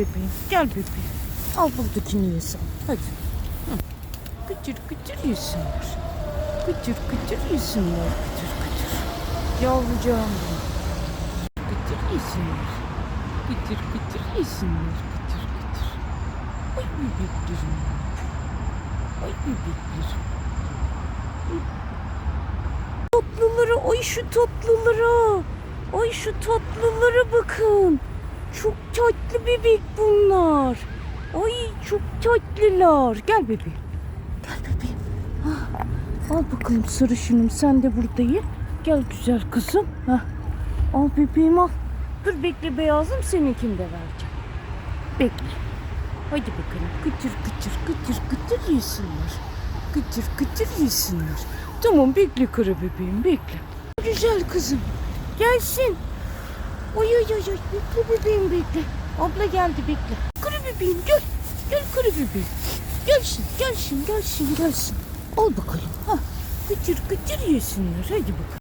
Bebeğim gel bebeğim. Al buradakini yesin. Hadi. Hı. Gıcır gıcır yesinler. Gıcır gıcır yesinler. Gıcır gıcır. Yavrucağım benim. Gıcır yesinler. Gıcır gıcır yesinler. Gıcır gıcır. Ay bebeklerim. Ay bebeklerim. Tatlılara, ay şu tatlılara. Ay şu tatlılara bakın. Çok tatlı bebek bunlar. Ay çok tatlılar. Gel bebeğim. Gel bebeğim. Ah, Al bakalım sarışınım sen de burada ye. Gel güzel kızım. Hah. Al bebeğim al. Dur bekle beyazım seninkini de vereceğim. Bekle. Hadi bakalım. Gıcır gıcır gıcır gıcır yesinler. Gıcır gıcır yesinler. Tamam bekle kara bebeğim bekle. Güzel kızım. Gelsin. Oy oy oy oy. Bekle bebeğim bekle. Abla geldi bekle. Kara bebeğim gel. Gel kara bebeğim. Gelsin gelsin gelsin gelsin. Al bakalım. Ha. Gıcır gıcır yesinler. Hadi bakalım.